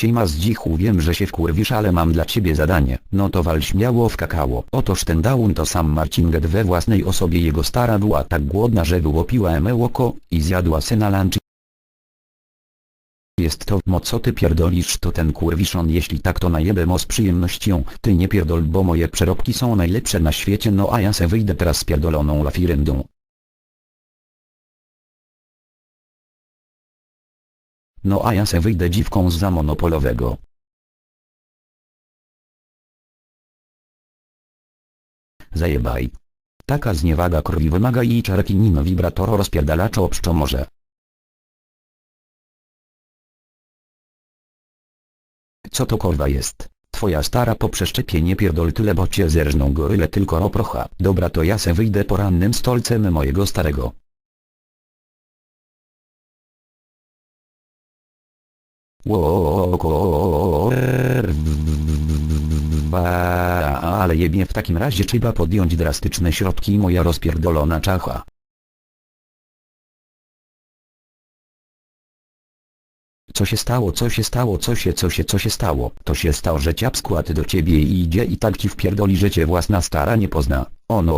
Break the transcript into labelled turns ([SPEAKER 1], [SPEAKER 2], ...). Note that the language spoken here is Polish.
[SPEAKER 1] Siema z dzichu wiem że się wkurwisz ale mam dla ciebie zadanie. No to wal śmiało w kakao. Otóż ten down to sam Marcin we własnej osobie jego stara była tak głodna że wyłopiła emełoko i zjadła se na lunch. Jest to, mo co ty pierdolisz to ten kurwiszon jeśli tak to najebę mo z przyjemnością, ty nie pierdol bo moje przerobki są najlepsze na świecie no a ja se wyjdę teraz z pierdoloną lafiryndą. No a ja se wyjdę dziwką z za monopolowego. Zajebaj. Taka zniewaga krwi wymaga i czarki nino vibratoro rozpierdalacza obszczo może. Co to korwa jest? Twoja stara po przeszczepienie pierdol tyle bo cię zerżną goryle tylko oprocha. Dobra to ja se wyjdę porannym stolcem mojego starego. Ła- Ale jebnie w takim razie trzeba podjąć drastyczne środki moja rozpierdolona czacha. Co się stało, co się stało, co się, co się, co się stało? To się stało, że ciap skład do ciebie i idzie i tak ci wpierdoli, że cię własna stara nie pozna. O no.